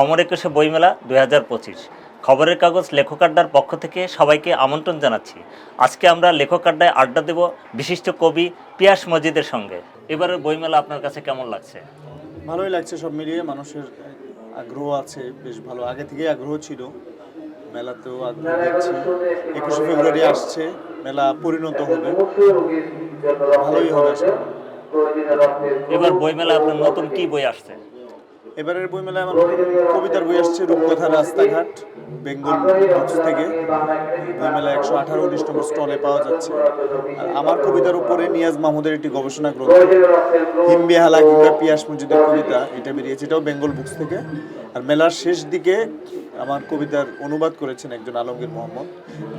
অমর একুশে বইমেলা দুই হাজার পঁচিশ। খবরের কাগজ লেখক আড্ডার পক্ষ থেকে সবাইকে আমন্ত্রণ জানাচ্ছি। আজকে আমরা লেখক আড্ডায় আড্ডা দেব বিশিষ্ট কবি পিয়াস মজিদের সঙ্গে। এবারের বইমেলা আপনার কাছে কেমন লাগছে? ভালোই লাগছে সব মিলিয়ে মানুষের আগ্রহ আছে বেশ ভালো। আগে থেকে আগ্রহ ছিল। মেলাতেও আগ্রহ দেখছি। একুশে ফেব্রুয়ারি আসছে মেলা পরিণত হবে। ভালোই হবে এবার বইমেলা আপনার নতুন কি বই আসছে? এবারের বই মেলায় আমার কবিতার বই আসছে রূপকথা রাস্তাঘাট, বেঙ্গল বুকস থেকে। বইমেলা একশো আঠারো উনিশ নম্বর স্টলে পাওয়া যাচ্ছে। আর আমার কবিতার উপরে নিয়াজ মাহমুদের একটি গবেষণা গ্রন্থ হিমবি হালা কিংবা পিয়াস মসজিদের কবিতা, এটা বেরিয়েছে। এটাও বেঙ্গল বুকস থেকে। আর মেলার শেষ দিকে আমার কবিতার অনুবাদ করেছেন একজন Alamgir Mohammad.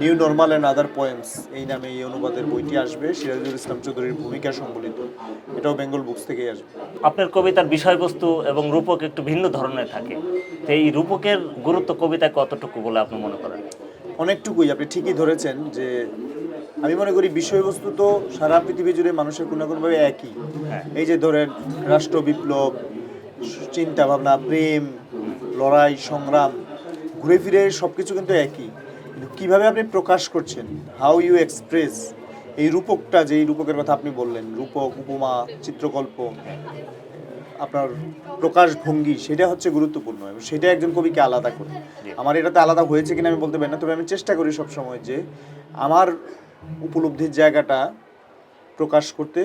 New normal and other points এই নামে এই অনুবাদের বইটি আসবে সিরাজুল ইসলাম চৌধুরীর ভূমিকা সম্বলিত। এটাও বেঙ্গল বুকস থেকেই আসবে। আপনার কবিতার বিষয়বস্তু এবং রূপক একটু ভিন্ন ধরনের থাকে। তো এই রূপকের গুরুত্ব কবিতায় কতটুকু বলে আপনি মনে করেন? অনেকটুকুই আপনি ঠিকই ধরেছেন যে আমি মনে করি বিষয়বস্তু তো সারা পৃথিবী জুড়ে মানুষের কোনো না কোনোভাবে একই। হ্যাঁ। এই যে ধরেন রাষ্ট্র বিপ্লব চিন্তা ভাবনা প্রেম লড়াই সংগ্রাম ঘুরে ফিরে সব কিছু কিন্তু একই। কিন্তু কীভাবে আপনি প্রকাশ করছেন? হাউ ইউ এক্সপ্রেস এই রূপকটা যে এই রূপকের কথা আপনি বললেন রূপক উপমা চিত্রকল্প আপনার প্রকাশ ভঙ্গি সেটা হচ্ছে গুরুত্বপূর্ণ এবং সেটা একজন কবিকে আলাদা করে। আমার এটাতে আলাদা হয়েছে কিনা আমি বলতে পারি না তবে আমি চেষ্টা করি সব সময় যে আমার উপলব্ধির জায়গাটা প্রকাশ করতে।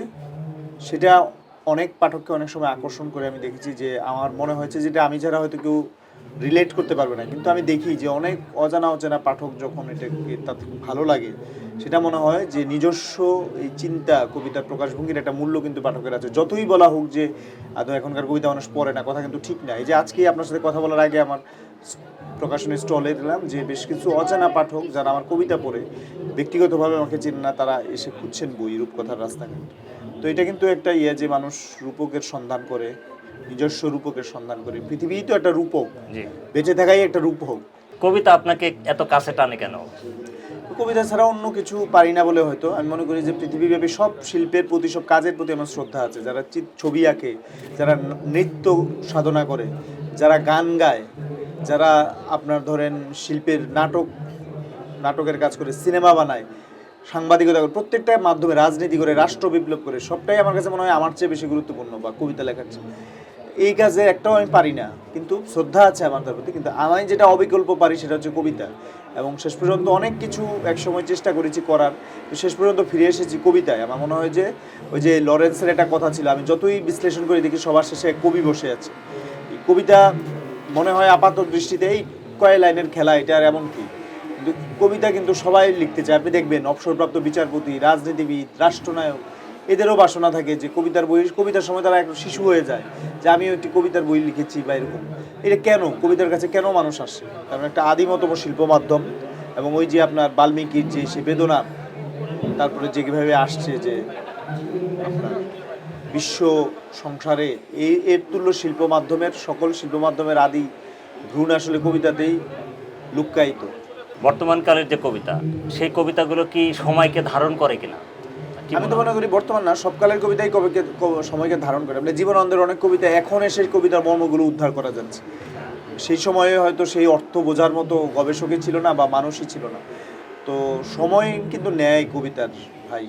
সেটা অনেক পাঠককে অনেক সময় আকর্ষণ করে আমি দেখেছি যে আমার মনে হয়েছে যেটা আমি যারা হয়তো কেউ রিলেট করতে পারবে না। কিন্তু আমি দেখি যে অনেক অজানা অচেনা পাঠক যখন এটাকে তাতে ভালো লাগে, সেটা মনে হয় যে নিজস্ব এই চিন্তা কবিতার প্রকাশভঙ্গির একটা মূল্য কিন্তু পাঠকের আছে। যতই বলা হোক যে, আদৌ এখনকার কবিতা মানুষ পড়ে না কথা কিন্তু ঠিক না। এই যে আজকেই আপনার সাথে কথা বলার আগে আমার প্রকাশনী স্টলে দিলাম যে বেশ কিছু অজানা পাঠক যারা আমার কবিতা পড়ে, ব্যক্তিগতভাবে আমাকে চেনে না, তারা এসে খুঁজছেন বই, রূপকথার রাস্তাঘাট। তো এটা কিন্তু একটা ইয়ে যে মানুষ রূপকের সন্ধান করে নিজস্ব রূপকের সন্ধান করে। পৃথিবীই তো একটা রূপক। বেঁচে থাকাই একটা রূপক। কবিতা আপনাকে এত কাছে টানে কেন? কবিতা ছাড়া অন্য কিছু পারি না বলে হয়তো। আমি মনে করি যে পৃথিবীব্যাপী সব শিল্পের প্রতি সব কাজের প্রতি আমার শ্রদ্ধা আছে। যারা ছবি আঁকে যারা নৃত্য সাধনা করে যারা গান গায় যারা আপনার ধরেন শিল্পের নাটক নাটকের কাজ করে সিনেমা বানায় সাংবাদিকতা করে প্রত্যেকটা মাধ্যমে রাজনীতি করে রাষ্ট্র বিপ্লব করে সবটাই আমার কাছে মনে হয় আমার চেয়ে বেশি গুরুত্বপূর্ণ বা কবিতা লেখার চেয়ে। এই কাজে একটাও আমি পারি না, কিন্তু শ্রদ্ধা আছে আমার তার প্রতি, কিন্তু আমি যেটা অবিকল্প পারি সেটা হচ্ছে কবিতা। এবং শেষ পর্যন্ত অনেক কিছু একসময় চেষ্টা করেছি করার শেষ পর্যন্ত ফিরে এসেছি কবিতায়। আমার মনে হয় যে ওই যে লরেন্সের একটা কথা ছিল, আমি যতই বিশ্লেষণ করে দেখি, সবার শেষে কবি বসে আছে। কবিতা মনে হয় আপাত দৃষ্টিতে এই কয় লাইনের খেলা, এটা আর এমন কি? কবিতা কিন্তু সবাই লিখতে চায়। আপনি দেখবেন, অবসরপ্রাপ্ত বিচারপতি, রাজনীতিবিদ, রাষ্ট্রনায়ক এদেরও বাসনা থাকে যে কবিতার বই, কবিতার সময় তারা একটু শিশু হয়ে যায় যে আমি একটি কবিতার বই লিখেছি বা এরকম। এটা কেন? কবিতার কাছে কেন মানুষ আসে? কারণ একটা আদিমতম শিল্প মাধ্যম এবং ওই যে আপনার বাল্মীকির যে সে বেদনা, তারপরে যেভাবে আসছে যে আপনার বিশ্ব সংসারে এই এর তুল্য শিল্প মাধ্যমের, সকল শিল্প মাধ্যমের আদি ভ্রূণ আসলে কবিতাতেই লুক্কায়িত। বর্তমানকালের যে কবিতা, সেই কবিতাগুলো কি সময়কে ধারণ করে কিনা? আমি তো মনে করি বর্তমান না, সবকালের কবিতাই কবিকে সময়কে ধারণ করে। মানে জীবনানন্দের অনেক কবিতা এখন এসে কবিতার মর্মগুলো উদ্ধার করা যাচ্ছে। সেই সময়ে হয়তো সেই অর্থ বোঝার মতো গবেষকই ছিল না বা মানুষই ছিল না। তো সময় কিন্তু নেয় কবিতার, ভাই।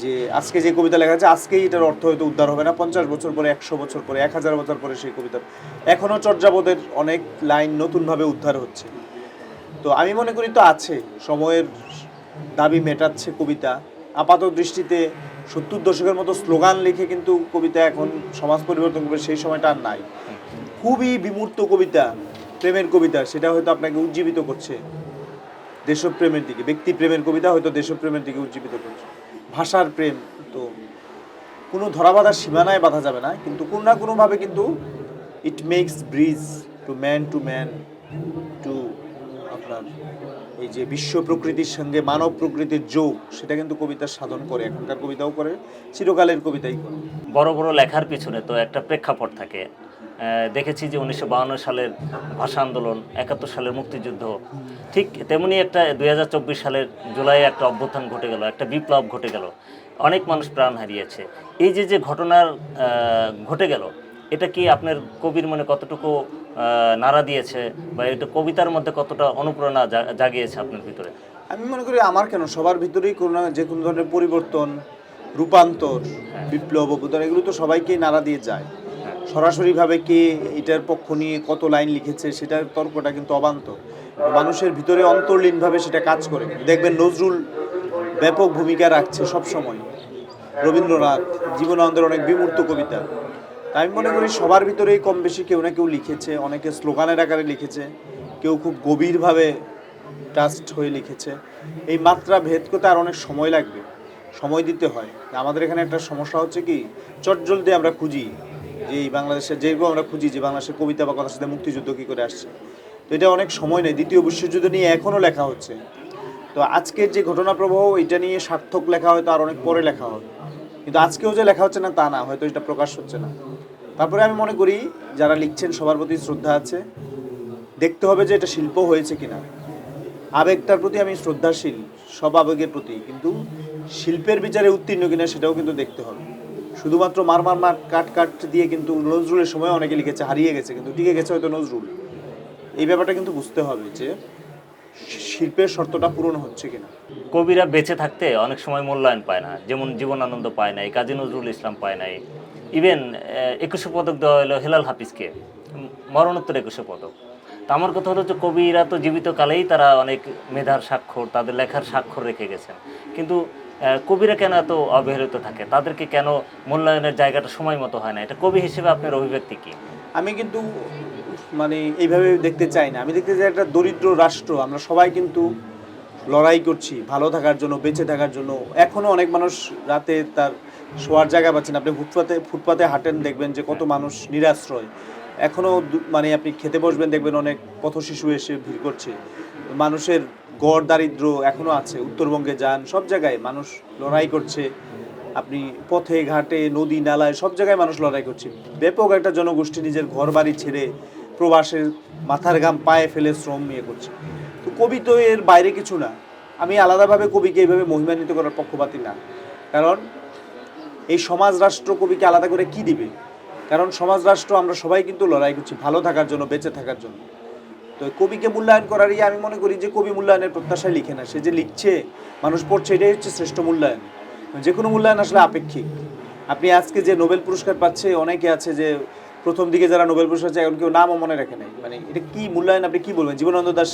যে আজকে যে কবিতা লেখা আছে, আজকেই এটার অর্থ হয়তো উদ্ধার হবে না। পঞ্চাশ বছর পরে, একশো বছর পরে, এক হাজার বছর পরে সেই কবিতা এখনও চর্যাপদের অনেক লাইন নতুনভাবে উদ্ধার হচ্ছে। তো আমি মনে করি তো আছে। সময়ের দাবি মেটাচ্ছে কবিতা। আপাত দৃষ্টিতে সত্তর দশকের মতো স্লোগান লিখে কিন্তু কবিতা এখন সমাজ পরিবর্তন করবে, সেই সময়টা আর নাই। খুবই বিমূর্ত কবিতা, প্রেমের কবিতা, সেটা হয়তো আপনাকে উজ্জীবিত করছে। দেশপ্রেমের দিকে, ব্যক্তি প্রেমের কবিতা হয়তো দেশপ্রেমের দিকে উজ্জীবিত করছে। ভাষার প্রেম তো কোনো ধরাবাঁধার সীমানায় বাঁধা যাবে না, কিন্তু কোনো না কোনোভাবে কিন্তু it makes bridge to man to man to আপনার এই যে বিশ্ব প্রকৃতির সঙ্গে মানব প্রকৃতির যোগ, সেটা কিন্তু কবিতা সাধন করে, এখনকার কবিতাও করে, চিরকালের কবিতাই করে। বড় বড় লেখার পিছনে তো একটা প্রেক্ষাপট থাকে। দেখেছি যে উনিশশো সালের ভাষা আন্দোলন, একাত্তর সালের মুক্তিযুদ্ধ, ঠিক তেমনি একটা দুই হাজার চব্বিশ সালের জুলাই একটা অভ্যুত্থান ঘটে গেল, একটা বিপ্লব ঘটে গেল। অনেক মানুষ প্রাণ হারিয়েছে। এই যে যে ঘটনার ঘটে গেল এটা কি আপনার কবির মনে কতটুকু নাড়া দিয়েছে বা এটা কবিতার মধ্যে কতটা অনুপ্রেরণা জাগিয়েছে আপনার ভিতরে? আমি মনে করি আমার কেন সবার ভিতরেই কোনো না যে কোনো ধরনের পরিবর্তন রূপান্তর বিপ্লব অভ্যুত্থান এগুলো তো সবাইকেই নাড়া দিয়ে যায়। সরাসরিভাবে কে এটার পক্ষ নিয়ে কত লাইন লিখেছে সেটার তর্কটা কিন্তু অবান্ত মানুষের ভিতরে অন্তর্লীনভাবে সেটা কাজ করে। দেখবেন নজরুল ব্যাপক ভূমিকা রাখছে সবসময়। রবীন্দ্রনাথ জীবনানন্দের অনেক বিমূর্ত কবিতা। আমি মনে করি সবার ভিতরেই কম বেশি কেউ না কেউ লিখেছে, অনেকে স্লোগানের আকারে লিখেছে, কেউ খুব গভীরভাবে ট্রাস্ট হয়ে লিখেছে। এই মাত্রা ভেদ করতে আর অনেক সময় লাগবে, সময় দিতে হয়। আমাদের এখানে একটা সমস্যা হচ্ছে কি চটজলদি আমরা খুঁজি যে এই বাংলাদেশের যেরকম আমরা খুঁজি যে বাংলাদেশের কবিতা বা কথার সাথে মুক্তিযুদ্ধ কী করে আসছে। তো এটা অনেক সময় নেই দ্বিতীয় বিশ্বযুদ্ধ নিয়ে এখনও লেখা হচ্ছে। তো আজকের যে ঘটনা প্রবাহ এটা নিয়ে সার্থক লেখা হয়তো আর অনেক পরে লেখা হবে। কিন্তু আজকেও যে লেখা হচ্ছে না, তা না, হয়তো এটা প্রকাশ হচ্ছে না। তারপরে আমি মনে করি যারা লিখছেন সবার প্রতি শ্রদ্ধা আছে। দেখতে হবে যে এটা শিল্প হয়েছে কিনা। আবেগটার প্রতি আমি শ্রদ্ধাশীল, সব আবেগের প্রতি। কিন্তু শিল্পের বিচারে উত্তীর্ণ কিনা সেটাও কিন্তু দেখতে হবে। শুধুমাত্র মার মার মার কাট কাট দিয়ে কিন্তু নজরুলের সময় অনেকে লিখেছে, হারিয়ে গেছে, কিন্তু টিকে গেছে হয়তো নজরুল। এই ব্যাপারটা কিন্তু বুঝতে হবে যে শিল্পের শর্তটা পূরণ হচ্ছে কিনা। কবিরা বেঁচে থাকতে অনেক সময় মূল্যায়ন পায় না। যেমন জীবনানন্দ পায় নাই, কাজী নজরুল ইসলাম পায় নাই। ইভেন একুশে পদক দেওয়া হলো হেলাল হাফিজকে। মরণোত্তর একুশে পদক। তা আমার কথা হলো যে কবিরা তো জীবিত কালেই তারা অনেক মেধার স্বাক্ষর, তাদের লেখার স্বাক্ষর রেখে গেছেন। কিন্তু কবিরা কেন এত অবহেলিত থাকে? তাদেরকে কেন মূল্যায়নের জায়গাটা সময় মতো হয় না? এটা কবি হিসেবে আপনার অভিব্যক্তি কি? আমি কিন্তু মানে এইভাবে দেখতে চাই না। আমি দেখতে চাই একটা দরিদ্র রাষ্ট্র। আমরা সবাই কিন্তু লড়াই করছি, ভালো থাকার জন্য, বেঁচে থাকার জন্য। এখনও অনেক মানুষ রাতে তার শোয়ার জায়গা পাচ্ছেন আপনি ফুটপাতে ফুটপাতে হাঁটেন, দেখবেন যে কত মানুষ নিরাশ্রয়। এখনও মানে আপনি খেতে বসবেন, দেখবেন অনেক পথ শিশু এসে ভিড় করছে। মানুষের গড় দারিদ্র এখনও আছে, উত্তরবঙ্গে যান, সব জায়গায় মানুষ লড়াই করছে। আপনি পথে, ঘাটে, নদী, নালায়, সব জায়গায় মানুষ লড়াই করছে। ব্যাপক একটা জনগোষ্ঠী নিজের ঘর বাড়ি ছেড়ে প্রবাসের মাথার ঘাম পায়ে ফেলে শ্রম নিয়ে করছে। তো কবি তো এর বাইরে কিছু না। আমি আলাদাভাবে কবিকে এইভাবে মহিমান্বিত করার পক্ষপাতী না। কারণ এই সমাজ রাষ্ট্র কবিকে আলাদা করে কি দিবে? কারণ সমাজ রাষ্ট্র আমরা সবাই কিন্তু লড়াই করছি ভালো থাকার জন্য, বেঁচে থাকার জন্য। তো কবিকে মূল্যায়ন করার করারই আমি মনে করি যে কবি মূল্যায়নের প্রত্যাশায় লিখে না। সে যে লিখছে, মানুষ পড়ছে, এটাই হচ্ছে শ্রেষ্ঠ মূল্যায়ন। যে কোনো মূল্যায়ন আসলে আপেক্ষিক। আপনি আজকে যে নোবেল পুরস্কার পাচ্ছে, অনেকে আছে যে প্রথম দিকে যারা নোবেল পুরস্কার চায় এখন কেউ নামও মনে রাখে নাই। মানে এটা কি মূল্যায়ন আপনি কি বলবেন? জীবনানন্দ দাস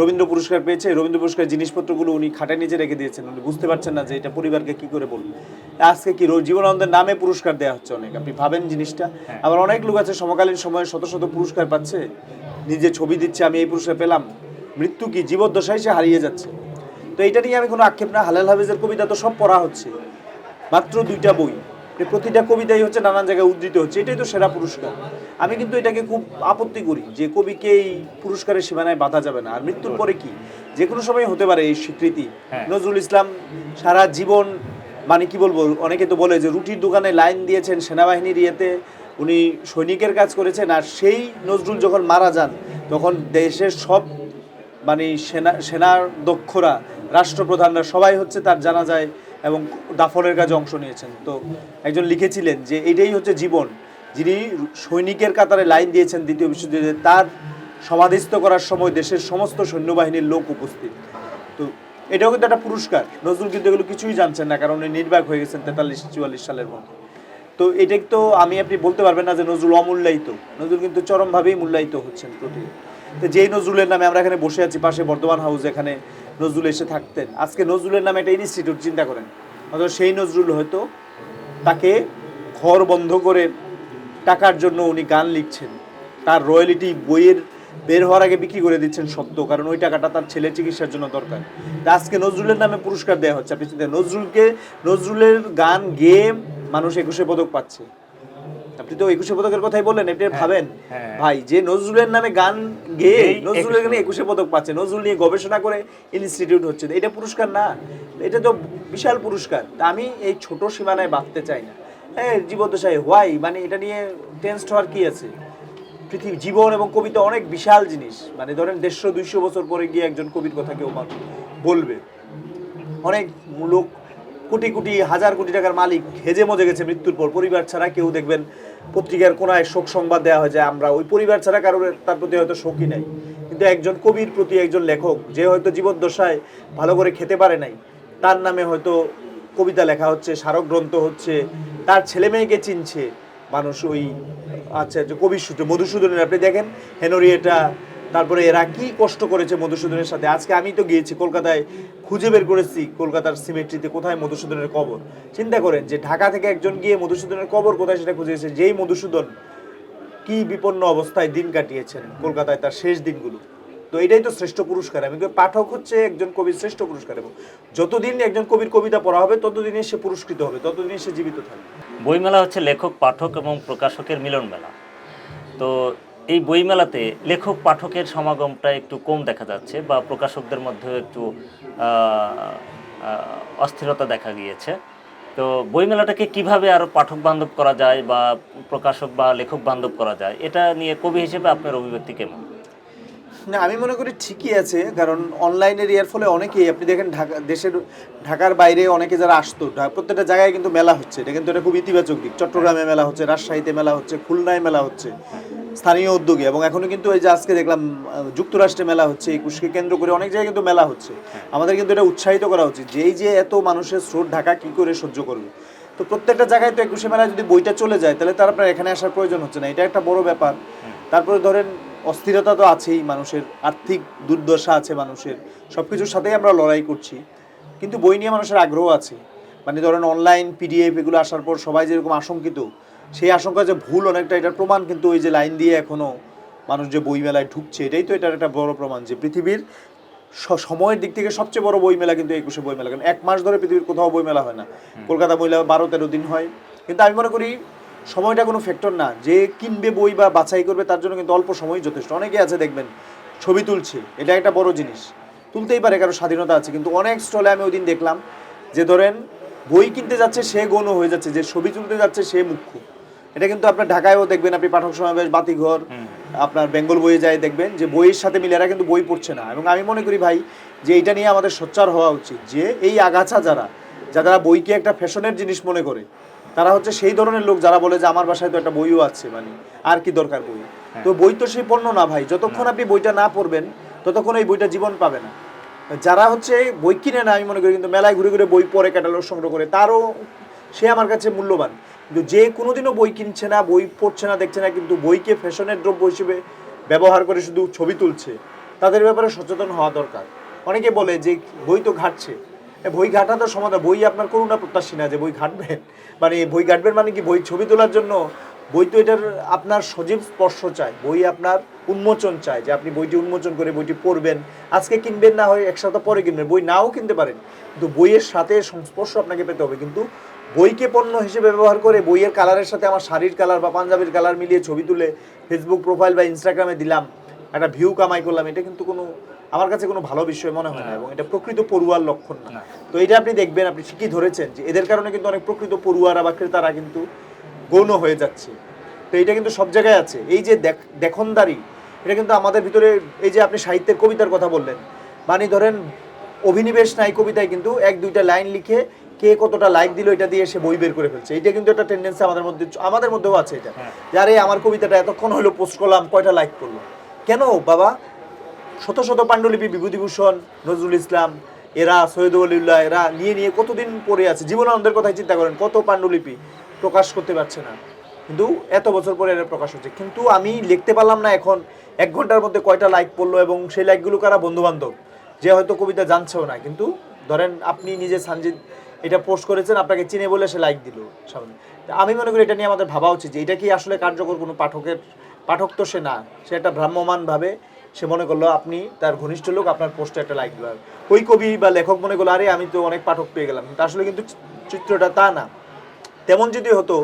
রবীন্দ্র পুরস্কার পেয়েছে। রবীন্দ্র পুরস্কার জিনিসপত্রগুলো উনি খাটের নিচে রেখে দিয়েছেন। উনি বুঝতে পারছেন না যে এটা পরিবারকে কি করে বলবেন আজকে কি জীবনানন্দের নামে পুরস্কার দেওয়া হচ্ছে অনেক? আপনি ভাবেন জিনিসটা? আবার অনেক লোক আছে সমকালীন সময়ে শত শত পুরস্কার পাচ্ছে। নিজে ছবি দিচ্ছে আমি এই পুরস্কার পেলাম। মৃত্যু কি? জীবদ্দশায় সে হারিয়ে যাচ্ছে। তো এটা নিয়ে আমি কোনো আক্ষেপ না। হালাল হাফিজের কবিতা তো সব পড়া হচ্ছে। মাত্র দুইটা বই। এই প্রতিটা কবিতাই হচ্ছে নানান জায়গায় উদ্ধৃত হচ্ছে এটাই তো সেরা পুরস্কার। আমি কিন্তু এটাকে খুব আপত্তি করি যে কবিকে এই পুরস্কারের সীমানায় বাধা যাবে না। আর মৃত্যুর পরে কি? যে কোনো সময় হতে পারে এই স্বীকৃতি। হ্যাঁ। নজরুল ইসলাম সারা জীবন মানে কি বলব অনেকে তো বলে যে রুটির দোকানে লাইন দিয়েছেন সেনাবাহিনীর ইয়েতে উনি সৈনিকের কাজ করেছেন আর সেই নজরুল যখন মারা যান তখন দেশের সব মানে সেনা সেনার দক্ষরা রাষ্ট্রপ্রধানরা সবাই হচ্ছে তার জানা যায় এবং দাফনের কাজে অংশ নিয়েছেন। তো একজন লিখেছিলেন যে এটাই হচ্ছে জীবন। যিনি সৈনিকের কাতারে লাইন দিয়েছেন দ্বিতীয় বিশ্বযুদ্ধে, তার সমাধিস্থ করার সময় দেশের সমস্ত সৈন্যবাহিনীর লোক উপস্থিত। তো এটাও কিন্তু একটা পুরস্কার। নজরুল কিন্তু এগুলো কিছুই জানছেন না, কারণ উনি নির্বাক হয়ে গেছেন তেতাল্লিশ, চুয়াল্লিশ সালের মধ্যে। তো এটা তো আমি, আপনি বলতে পারবেন না যে নজরুল অমূল্যায়িত। নজরুল কিন্তু চরমভাবেই মূল্যায়িত হচ্ছেন প্রতি। তো যেই নজরুলের নামে আমরা এখানে বসে আছি, পাশে বর্ধমান হাউস, এখানে নজরুল এসে থাকতেন। আজকে নজরুলের নামে একটা ইনস্টিটিউট চিন্তা করেন। অথচ সেই নজরুল হয়তো তাকে ঘর বন্ধ করে টাকার জন্য উনি গান লিখছেন। তার রয়্যালিটি বইয়ের বের হওয়ার আগে বিক্রি করে দিচ্ছেন সত্য, কারণ ওই টাকাটা তার ছেলে চিকিৎসার জন্য দরকার। আজকে নজরুলের নামে পুরস্কার দেওয়া হচ্ছে। আপনি চিন্তা নজরুলকে, নজরুলের গান গেয়ে মানুষ একুশে পদক পাচ্ছে। আপনি তো একুশে পদকের কথাই বললেন আপনি ভাবেন। হ্যাঁ। ভাই যে নজরুলের নামে গান গেয়ে নজরুলের গানে একুশে পদক পাচ্ছে নজরুল নিয়ে গবেষণা করে ইনস্টিটিউট হচ্ছে। এটা পুরস্কার না এটা তো বিশাল পুরস্কার। তা আমি এই ছোট সীমানায় বাঁধতে চাই না। হ্যাঁ জীবদ্দশায় হোয়াই মানে এটা নিয়ে টেন্সড হওয়ার কি আছে? পৃথিবী জীবন এবং কবিতা অনেক বিশাল জিনিস। মানে ধরেন দেড়শো দুইশো বছর পরে গিয়ে একজন কবির কথা কেউ বলবে। অনেক লোক কোটি কোটি হাজার কোটি টাকার মালিক হেজে মজে গেছে মৃত্যুর পর। পরিবার ছাড়া কেউ দেখবেন পত্রিকার কোনায় শোক সংবাদ দেওয়া হয় যে আমরা ওই পরিবার ছাড়া কারোর তার প্রতি হয়তো শোকই নাই। কিন্তু একজন কবির প্রতি একজন লেখক, যে হয়তো জীবদ্দশায় ভালো করে খেতে পারে নাই, তার নামে হয়তো কবিতা লেখা হচ্ছে স্মারক গ্রন্থ হচ্ছে, তার ছেলে মেয়েকে চিনছে মানুষ ওই আচ্ছা যে কবির সূত্রে, মধুসূদনের, আপনি দেখেন হেনরিয়েটা তারপরে এরা কি কষ্ট করেছে মধুসূদনের সাথে? আজকে আমি তো গিয়েছি কলকাতায়, খুঁজে বের করেছি কলকাতার সিমেট্রিতে কোথায় মধুসূদনের কবর। চিন্তা করেন যে ঢাকা থেকে একজন গিয়ে মধুসূদনের কবর কোথায় সেটা খুঁজে এসেছে যেই মধুসূদন কি বিপন্ন অবস্থায় দিন কাটিয়েছেন কলকাতায় তার শেষ দিনগুলো। তো এটাই তো শ্রেষ্ঠ পুরস্কার। আমি পাঠক হচ্ছে একজন কবির শ্রেষ্ঠ পুরস্কার এবং যতদিন একজন কবির কবিতা পড়া হবে, ততদিনই সে পুরস্কৃত হবে, ততদিনই সে জীবিত থাকবে। বইমেলা হচ্ছে লেখক, পাঠক এবং প্রকাশকের মিলন মেলা তো এই বইমেলাতে লেখক, পাঠকের সমাগমটা একটু কম দেখা যাচ্ছে বা প্রকাশকদের মধ্যেও একটু অস্থিরতা দেখা গিয়েছে। তো বইমেলাটাকে কীভাবে আরও পাঠক বান্ধব করা যায় বা প্রকাশক বা লেখক বান্ধব করা যায়, এটা নিয়ে কবি হিসেবে আপনার অভিব্যক্তি কেমন? না, আমি মনে করি ঠিকই আছে, কারণ অনলাইনের ইয়ার ফলে অনেকেই, আপনি দেখেন ঢাকা, দেশের, ঢাকার বাইরে অনেকে যারা আসতো প্রত্যেকটা জায়গায় কিন্তু মেলা হচ্ছে। এটা কিন্তু এটা খুব ইতিবাচক দিক। চট্টগ্রামে মেলা হচ্ছে, রাজশাহীতে মেলা হচ্ছে, খুলনায় মেলা হচ্ছে। স্থানীয় উদ্যোগে। এবং এখনও কিন্তু এই যে আজকে দেখলাম যুক্তরাষ্ট্রে মেলা হচ্ছে একুশকে কেন্দ্র করে অনেক জায়গায় কিন্তু মেলা হচ্ছে। আমাদের কিন্তু এটা উৎসাহিত করা উচিত যে এই যে এত মানুষের স্রোত ঢাকা কি করে সহ্য করবে? তো প্রত্যেকটা জায়গায় তো একুশে মেলায় যদি বইটা চলে যায় তাহলে তার আপনার এখানে আসার প্রয়োজন হচ্ছে না। এটা একটা বড় ব্যাপার। তারপরে ধরেন অস্থিরতা তো আছেই মানুষের আর্থিক দুর্দশা আছে মানুষের। সব কিছুর সাথেই আমরা লড়াই করছি। কিন্তু বই নিয়ে মানুষের আগ্রহ আছে। মানে ধরেন অনলাইন পিডিএফ এগুলো আসার পর সবাই যেরকম আশঙ্কিত সেই আশঙ্কা যে ভুল অনেকটা এটার প্রমাণ কিন্তু ওই যে লাইন দিয়ে এখনও মানুষ যে বই মেলায় ঢুকছে এটাই তো এটার একটা বড় প্রমাণ যে পৃথিবীর সময়ের দিক থেকে সবচেয়ে বড় বই মেলা কিন্তু একুশে বই মেলা কারণ এক মাস ধরে পৃথিবীর কোথাও বই মেলা হয় না। কলকাতা বই মেলা বারো তেরো দিন হয়। কিন্তু আমি মনে করি সময়টা কোনো ফ্যাক্টর না। যে কিনবে বই বা বাছাই করবে তার জন্য কিন্তু অল্প সময় যথেষ্ট। অনেকে আছে দেখবেন ছবি তুলছে। এটা একটা বড় জিনিস। তুলতেই পারে কারও স্বাধীনতা আছে। কিন্তু অনেক স্টলে আমি ওই দিন দেখলাম যে ধরেন বই কিনতে যাচ্ছে সে গৌণ হয়ে যাচ্ছে যে ছবি তুলতে যাচ্ছে সে মুখ্য। এটা কিন্তু আপনার ঢাকায়ও দেখবেন আপনি পাঠক সমাবেশ বাতিঘর আপনার বেঙ্গল বইয়ে যায় দেখবেন যে বইয়ের সাথে মিলে এরা কিন্তু বই পড়ছে না। এবং আমি মনে করি ভাই যে এটা নিয়ে আমাদের সোচ্চার হওয়া উচিত যে এই আগাছা যারা যারা বইকে একটা ফ্যাশনের জিনিস মনে করে তারা হচ্ছে সেই ধরনের লোক যারা বলে যে আমার বাসায় তো একটা বইও আছে মানে আর কি দরকার বই? তো বই তো সেই পণ্য না ভাই যতক্ষণ আপনি বইটা না পড়বেন ততক্ষণ এই বইটা জীবন পাবে না। যারা হচ্ছে বই কিনে না আমি মনে করি কিন্তু মেলায় ঘুরে ঘুরে বই পড়ে ক্যাটালগ সংগ্রহ করে তারও সে আমার কাছে মূল্যবান। কিন্তু যে কোনোদিনও বই কিনছে না, বই পড়ছে না, দেখছে না, কিন্তু বইকে ফ্যাশনের দ্রব্য হিসেবে ব্যবহার করে শুধু ছবি তুলছে, তাদের ব্যাপারে সচেতন হওয়া দরকার। অনেকে বলে যে, বই তো ঘাটছে। বই ঘাটা তো সমাধান বই আপনার করুণা প্রত্যাশী না যে বই ঘাটবেন। মানে বই ঘাটবেন মানে কি, বই ছবি তোলার জন্য বই তো এটার আপনার সজীব স্পর্শ চায়, বই আপনার উন্মোচন চায় যে আপনি বইটি উন্মোচন করে বইটি পড়বেন, আজকে কিনবেন না হয় এক সপ্তাহ পরে কিনবেন, বই নাও কিনতে পারেন। কিন্তু বইয়ের সাথে সংস্পর্শ আপনাকে পেতে হবে। কিন্তু বইকে পণ্য হিসেবে ব্যবহার করে বইয়ের কালারের সাথে আমার শাড়ির কালার বা পাঞ্জাবির কালার মিলিয়ে ছবি তুলে ফেসবুক প্রোফাইল বা ইনস্টাগ্রামে দিলাম। একটা ভিউ কামাই করলাম। এটা কিন্তু কোনো আমার কাছে কোনো ভালো বিষয় মনে হয় না এবং এটা প্রকৃত পড়ুয়ার লক্ষণ না। তো এটা আপনি দেখবেন আপনি ঠিকই ধরেছেন যে এদের কারণে কিন্তু অনেক প্রকৃত পড়ুয়ারা বা ক্রেতারা কিন্তু গৌণ হয়ে যাচ্ছে। তো এটা কিন্তু সব জায়গায় আছে। এই যে দেখ- দেখনদারি এটা কিন্তু আমাদের ভিতরে এই যে আপনি সাহিত্যের কবিতার কথা বললেন মানে ধরেন অভিনিবেশ নাই কবিতায় কিন্তু এক দুইটা লাইন লিখে কে কতটা লাইক দিল এটা দিয়ে সে বই বের করে ফেলছে। এটা কিন্তু একটা টেন্ডেন্সি আমাদের মধ্যে আমাদের মধ্যেও আছে এটা। যারে আমার কবিতাটা এতক্ষণ হলো পোস্ট করলাম কয়টা লাইক করল? কেন বাবা? শত শত পাণ্ডুলিপি বিভূতিভূষণ নজরুল ইসলাম এরা সৈয়দ অলিউল্লাহ এরা নিয়ে নিয়ে কতদিন পড়ে আছে? জীবনানন্দের কথাই চিন্তা করেন কত পাণ্ডুলিপি প্রকাশ করতে পারছে না। কিন্তু এত বছর পরে এরা প্রকাশ হচ্ছে। কিন্তু আমি লিখতে পারলাম না এখন এক ঘণ্টার মধ্যে কয়টা লাইক পড়ল এবং সেই লাইকগুলো কারা বন্ধু বান্ধব যে হয়তো কবিতা জানছেও না। কিন্তু ধরেন আপনি নিজে সানজিদ এটা পোস্ট করেছেন আপনাকে চিনে বলে সে লাইক দিল সামনে আমি মনে করি এটা নিয়ে আমাদের ভাবা উচিত যে এটা কি আসলে কার্যকর কোনো পাঠকের পাঠক তো সে না সে একটা ভ্রাম্যমান ভাবে সে মনে করল আপনি তার ঘনিষ্ঠ লোক আপনার পোস্টে একটা লাইক দিল। ওই কবি বা লেখক মনে করল আরে আমি তো অনেক পাঠক পেয়ে গেলাম। কিন্তু আসলে কিন্তু চিত্রটা তা না। তেমন যদি হতো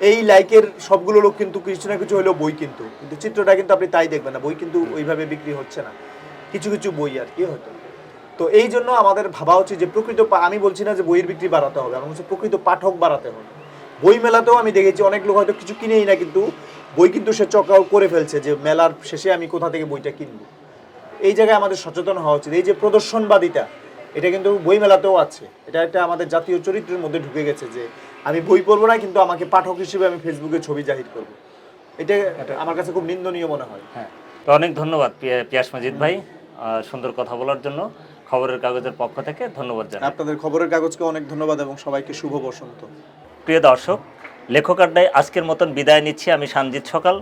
এই লাইকের সবগুলো লোক কিন্তু কিছু না কিছু হলেও বই কিন্তু। কিন্তু চিত্রটা কিন্তু আপনি তাই দেখবেন না বই কিন্তু ওইভাবে বিক্রি হচ্ছে না। কিছু কিছু বই আর কি হয়তো। তো এই জন্য আমাদের ভাবা উচিত যে প্রকৃত আমি বলছি না যে বইয়ের বিক্রি বাড়াতে হবে আমার হচ্ছে প্রকৃত পাঠক বাড়াতে হবে। বই মেলাতেও আমি দেখেছি অনেক লোক হয়তো কিছু কিনেই না কিন্তু বই কিন্তু সে চকাও করে ফেলছে যে মেলার শেষে আমি কোথা থেকে বইটা কিনবো। এই জায়গায় আমাদের সচেতন হওয়া উচিত। এই যে প্রদর্শনবাদিতা এটা কিন্তু বইমেলাতেও আছে। এটা একটা আমাদের জাতীয় চরিত্রের মধ্যে ঢুকে গেছে যে আমি বই পড়ব না কিন্তু আমাকে পাঠক হিসেবে আমি ফেসবুকে ছবি জাহির করব। এটা আমার কাছে খুব নিন্দনীয় মনে হয়। হ্যাঁ। তো অনেক ধন্যবাদ পিয়া- পিয়াস মজিদ ভাই সুন্দর কথা বলার জন্য। খবরের কাগজের পক্ষ থেকে ধন্যবাদ জানাই। আপনাদের খবরের কাগজকে অনেক ধন্যবাদ এবং সবাইকে শুভ বসন্ত। প্রিয় দর্শক লেখক আড্ডায় আজকের মতন বিদায় নিচ্ছি আমি সানজিৎ সকাল।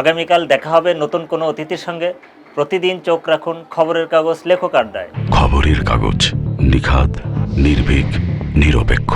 আগামীকাল দেখা হবে নতুন কোনো অতিথির সঙ্গে। প্রতিদিন চোখ রাখুন খবরের কাগজ লেখক আড্ডায় খবরের কাগজ নিখাদ নির্ভীক নিরপেক্ষ।